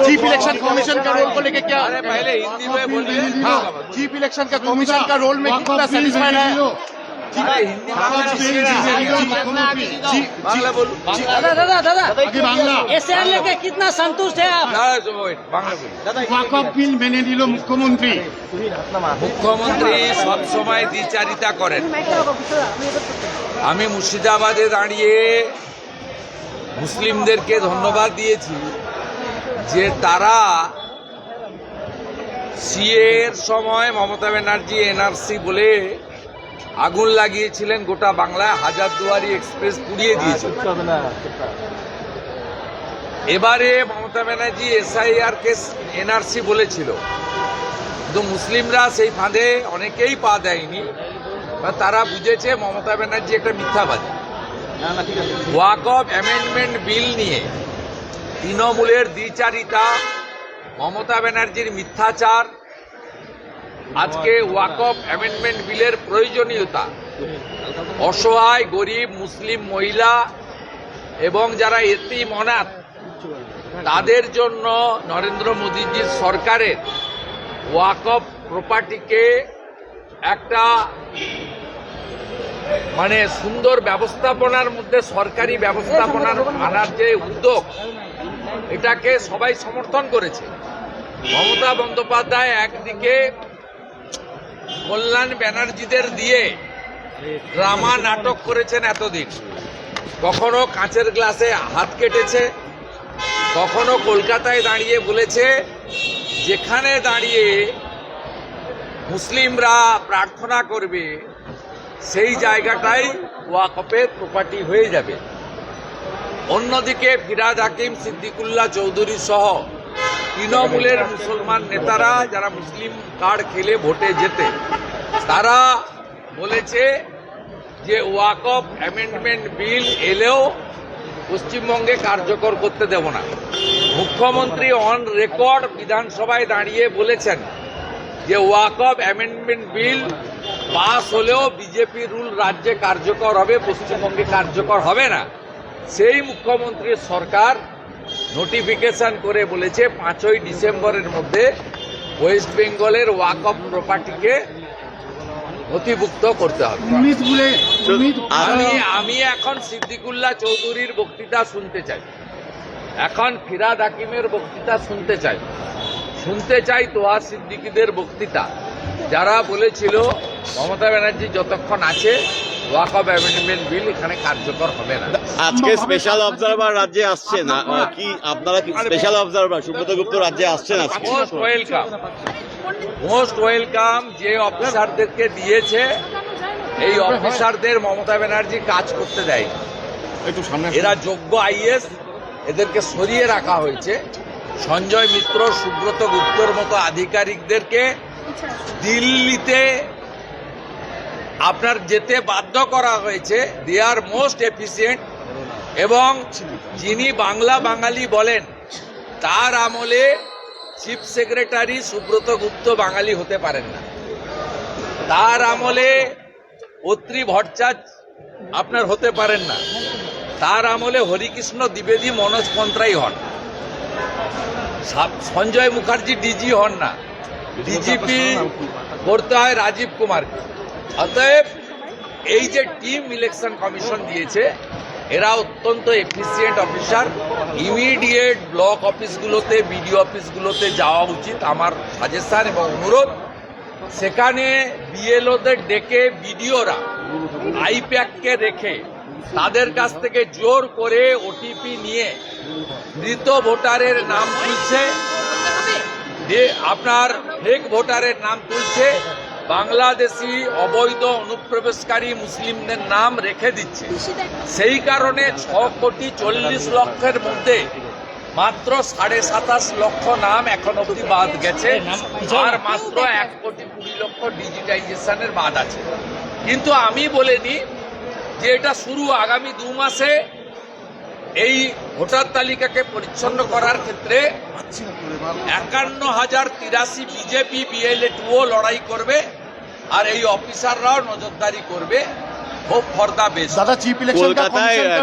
Chief election commission का role को लेके क्या अरे पहले हिंदी में बोलिए हाँ चीफ इलेक्शन का कमीशन का रोल में कितना सेटिस्फाइड है अरे हिंदी जी- বাংলা বলুন দাদা দাদা দাদা আগে বাংলা এসআর লেকে কিতনা সন্তুষ্ট है आप না, wait, বাংলা বলুন ওয়াকফ বিল মেনে নিল মুখ্যমন্ত্রী মুখ্যমন্ত্রী সব সময় দ্বিচারিতা করেন আমি মুর্শিদাবাদে দাঁড়িয়ে মুসলিমদেরকে ধন্যবাদ দিয়েছি যে তারা সিএ এর সময় মমতা ব্যানার্জি এনআরসি বলে আগুন লাগিয়েছিলেন গোটা বাংলায় হাজারদুয়ারি এক্সপ্রেস পুড়িয়ে দিয়েছিল এবারে মমতা ব্যানার্জি এসআইআর কে এনআরসি বলেছিল। কিন্তু মুসলিমরা সেই ফাঁদে অনেকেই পা দেয়নি। তারা বুঝেছে মমতা ব্যানার্জি একটা মিথ্যাবাদী। ওয়াক অফ অ্যামেন্ডমেন্ট বিল নিয়ে তৃণমূলের দ্বিচারিতা, মমতা ব্যানার্জির মিথ্যাচার, আজকে ওয়াক অফ অ্যামেন্ডমেন্ট বিলের প্রয়োজনীয়তা। অসহায়, গরিব, মুসলিম, মহিলা এবং যারা এতিম অনাথ তাদের জন্য নরেন্দ্র মোদীজির সরকারের ওয়াক অফ প্রপার্টিকে একটা মানে সুন্দর ব্যবস্থাপনার মধ্যে, সরকারি ব্যবস্থাপনার আনার যে উদ্যোগ এটাকে সবাই সমর্থন করেছে। মমতা বন্দ্যোপাধ্যায় একদিকে কল্যাণ ব্যানার্জিদের দিয়ে ড্রামা নাটক করেছেন এতদিন। কখনো কাঁচের গ্লাসে হাত কেটেছে, কখনো কলকাতায় দাঁড়িয়ে বলেছে, যেখানে দাঁড়িয়ে মুসলিমরা প্রার্থনা করবে, সেই জায়গাটাই ওয়াকফের প্রপার্টি হয়ে যাবে। অন্যদিকে ফিরাদ হাকিম, সিদ্দিকুল্লাহ চৌধুরী সহ তৃণমূলের মুসলমান নেতারা যারা মুসলিম কার্ড খেলে ভোটে যেতে তারা বলেছে যে ওয়াকফ অ্যামেন্ডমেন্ট বিল এলেও পশ্চিমবঙ্গে কার্যকর করতে দেব না। মুখ্যমন্ত্রী অন রেকর্ড বিধানসভায় দাঁড়িয়ে বলেছেন যে ওয়াকফ অ্যামেন্ডমেন্ট বিল পাস হলেও বিজেপি রুল রাজ্যে কার্যকর হবে, পশ্চিমবঙ্গে কার্যকর হবে না। সেই মুখ্যমন্ত্রীর সরকার নোটিফিকেশন করে বলেছে পাঁচই ডিসেম্বরের মধ্যে ওয়েস্ট বেঙ্গলের ওয়াকফ প্রপার্টিকে নথিভুক্ত করতে হবে। আমি আমি এখন সিদ্দিকুল্লাহ চৌধুরীর বক্তৃতা শুনতে চাই। এখন ফিরাদ হাকিমের বক্তৃতা শুনতে চাই। শুনতে চাই তোহা সিদ্দিকীদের বক্তৃতা। যারা বলেছিল মমতা ব্যানার্জি যতক্ষণ আছে ওয়াক অফ অ্যামেন্ডমেন্ট বিল এখানে কার্যকর হবে না। আজকে স্পেশাল অবজারভার রাজ্যে আসছেন আ- আ, কি আপনারা কি স্পেশাল অবজারভার সুব্রত গুপ্ত রাজ্যে আসছেন আজকে। মোস্ট ওয়েলকাম মোস্ট ওয়েলকাম যে অফিসারদেরকে দিয়েছে এই অফিসারদের মমতা ব্যানার্জি কাজ করতে দেয়। একটু সামনে এরা যোগ্য আইএস এদেরকে সরিয়ে রাখা হয়েছে। সঞ্জয় মিত্র সুব্রত গুপ্তর মতো আধিকারিকদেরকে দিল্লিতে আপনার যেতে বাধ্য করা হয়েছে দে আর মোস্ট এফিসিয়েন্ট এবং যিনি বাংলা বাঙালি বলেন তার আমলে চিফ সেক্রেটারি সুব্রত গুপ্ত বাঙালি হতে পারেন না। তার আমলে অত্রি ভট্টাচার্য আপনার হতে পারেন না। তার আমলে হরিকৃষ্ণ দ্বিবেদী মনোজ কন্ত্রাই হন। সঞ্জয় মুখার্জি ডিজি হন না। ডিজিপি করতে হয় রাজীব কুমারকে। অতএব এই যে টিম ইলেকশন কমিশন দিয়েছে, এরা অত্যন্ত এফিসিয়েন্ট অফিসার ইমিডিয়েট ব্লক অফিসগুলোতে বিডিও অফিসগুলোতে যাওয়া উচিত আমার সাজেশন এবং অনুরোধ। সেখানে বিএলওদের ডেকে বিডিওরা আইপ্যাককে রেখে তাদের কাছ থেকে জোর করে ওটিপি নিয়ে মৃত ভোটারের নাম তুলছে। আপনার ফেক ভোটারের নাম তুলছে বাংলাদেশি অবৈধ অনুপ্রবেশকারী মুসলিমদের নাম রেখে দিচ্ছে। সেই কারণে ছ কোটি চল্লিশ লক্ষের মধ্যে মাত্র সাড়ে সাতাশ লক্ষ নাম এখন অবধি বাদ গেছে, আর মাত্র এক কোটি কুড়ি লক্ষ ডিজিটাইজেশনের বাদ আছে। কিন্তু আমি বলিনি যে এটা শুরু আগামী দু মাসে এই ভোটার তালিকাকে পরিচ্ছন্ন করার ক্ষেত্রে একান্ন হাজার তিরাশি বিজেপি বিএলএ টুও লড়াই করবে আর এই অফিসাররাও নজরদারি করবে। হোপ ফর বেশ। বেস্ট দাদা চিফ ইলেকশন